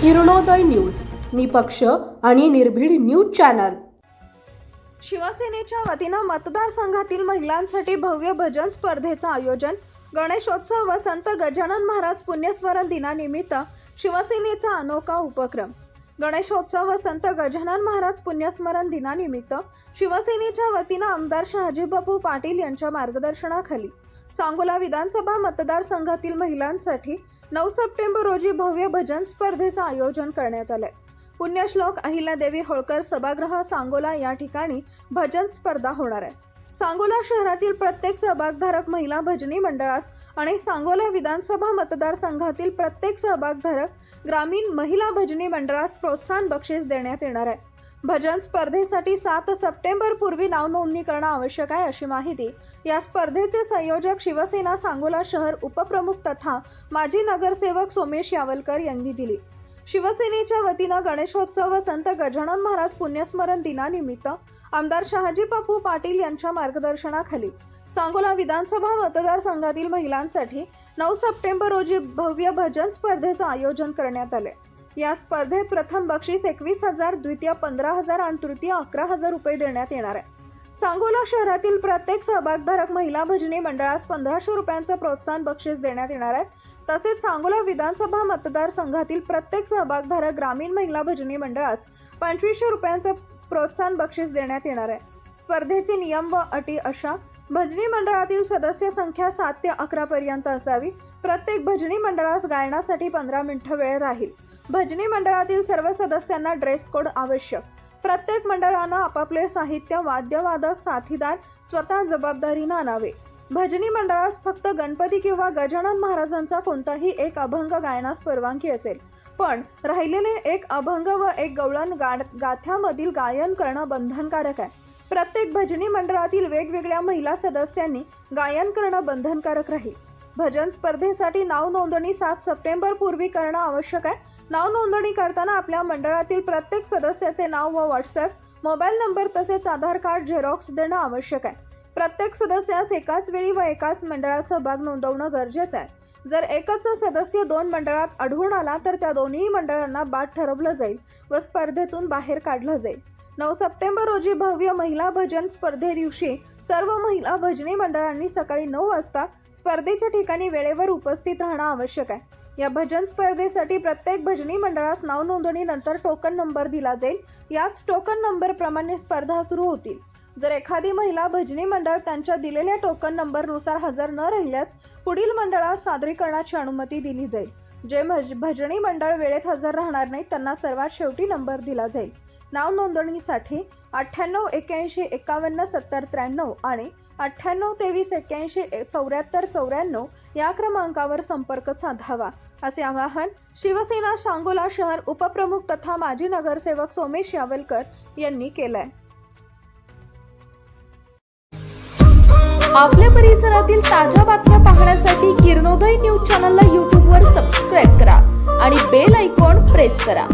Kiranoday news निपक्ष आणि निर्भीड न्यूज चॅनल. शिवसेनेच्या वतीनं मतदारसंघातील महिलांसाठी भव्य भजन स्पर्धेचं आयोजन गणेशोत्सव व संत गजानन महाराज पुण्यस्मरण दिनानिमित्त शिवसेनेचा अनोखा उपक्रम. गणेशोत्सव व संत गजानन महाराज पुण्यस्मरण दिनानिमित्त शिवसेनेच्या वतीनं आमदार शहाजीबापू पाटील यांच्या मार्गदर्शनाखाली सांगोला विधानसभा मतदारसंघातील महिलांसाठी नऊ सप्टेंबर रोजी भव्य भजन स्पर्धेचं आयोजन करण्यात आलंय. पुण्यश्लोक अहिल्यादेवी होळकर सभागृह सांगोला या ठिकाणी भजन स्पर्धा होणार आहे. सांगोला शहरातील प्रत्येक सहभागधारक महिला भजनी मंडळास आणि सांगोला विधानसभा मतदारसंघातील प्रत्येक सहभागधारक ग्रामीण महिला भजनी मंडळास प्रोत्साहन बक्षीस देण्यात येणार आहे. भजन स्पर्धेसाठी सात सप्टेंबर पूर्वी नाव नोंदणी करणं आवश्यक आहे अशी माहिती. या स्पर्धेचे संयोजक शिवसेना सांगोला शहर उपप्रमुख तथा माजी नगरसेवक सोमेश यावलकर यांनी दिली. शिवसेनेच्या वतीनं गणेशोत्सव व संत गजानन महाराज पुण्यस्मरण दिनानिमित्त आमदार शहाजी बापू पाटील यांच्या मार्गदर्शनाखाली सांगोला विधानसभा मतदारसंघातील महिलांसाठी नऊ सप्टेंबर रोजी भव्य भजन स्पर्धेचं आयोजन करण्यात आले या स्पर्धेत प्रथम बक्षीस एकवीस हजार द्वितीय पंधरा हजार आणि तृतीय अकरा हजार रुपये देण्यात येणार आहे. सांगोला शहरातील प्रत्येक सहभागधारक महिला भजनी मंडळास पंधराशे रुपयांचं प्रोत्साहन बक्षीस देण्यात येणार आहे. तसेच सांगोला विधानसभा मतदारसंघातील प्रत्येक सहभागधारक ग्रामीण महिला भजनी मंडळास पंचवीसशे रुपयांचं प्रोत्साहन बक्षीस देण्यात येणार आहे. स्पर्धेचे नियम व अटी अशा. भजनी मंडळातील सदस्य संख्या सात ते अकरा पर्यंत असावी. प्रत्येक भजनी मंडळास गायनासाठी पंधरा मिनिटं वेळ राहील. भजनी मंडळातील सर्व सदस्यांना ड्रेस कोड आवश्यक. प्रत्येक मंडळानं आपापले साहित्य वाद्यवादक साथीदार स्वतः जबाबदारीनं आणावे. भजनी मंडळास फक्त गणपती किंवा गजानन महाराजांचा कोणताही एक अभंग गायनास परवानगी असेल. पण राहिलेले एक अभंग व एक गवळण गा गाथ्यामधील गायन करणं बंधनकारक आहे. प्रत्येक भजनी मंडळातील वेगवेगळ्या महिला सदस्यांनी गायन करणं बंधनकारक राहील. भजन स्पर्धेसाठी नाव नोंदणी सात सप्टेंबर पूर्वी करणं आवश्यक आहे. नाव नोंदणी करताना आपल्या मंडळातील प्रत्येक सदस्याचे नाव व व्हॉट्सअप मोबाईल नंबर तसेच आधार कार्ड झेरॉक्स देणं आवश्यक आहे. प्रत्येक सदस्यास एकाच वेळी व एकाच मंडळात सहभाग नोंदवणं गरजेचं आहे. जर एकच सदस्य दोन मंडळात आढळून आला तर त्या दोन्ही मंडळांना बाद ठरवलं जाईल व स्पर्धेतून बाहेर काढलं जाईल. नऊ सप्टेंबर रोजी भव्य महिला भजन स्पर्धे दिवशी सर्व महिला भजनी मंडळांनी सकाळी नऊ वाजता स्पर्धेच्या ठिकाणी वेळेवर उपस्थित राहणं आवश्यक आहे. या भजन स्पर्धेसाठी प्रत्येक भजनी मंडळास नाव नोंदणीनंतर टोकन नंबर दिला जाईल. याच टोकन नंबरप्रमाणे स्पर्धा सुरू होतील. जर एखादी महिला भजनी मंडळ त्यांच्या दिलेल्या टोकन नंबरनुसार हजर न राहिल्यास पुढील मंडळास सादरीकरणाची अनुमती दिली जाईल. जे भज भजनी मंडळ वेळेत हजर राहणार नाही त्यांना सर्वात शेवटी नंबर दिला जाईल. नाव नोंदणीसाठी अठ्ठ्याण्णव एक्याऐंशी एकावन्न सत्तर त्र्याण्णव आणि अठ्ठ्याण्णव तेवीस एक्याऐंशी चौऱ्याहत्तर चौऱ्याण्णव या क्रमांकावर संपर्क साधावा. असे आवाहन शिवसेना सांगोला शहर उपप्रमुख तथा माजी नगरसेवक सोमेश यावलकर यांनी केलंय. आपल्या परिसरातील ताज्या बातम्या पाहण्यासाठी किरणोदय न्यूज चॅनलला यूट्यूबवर सबस्क्राईब करा आणि बेल ऐकॉन प्रेस करा.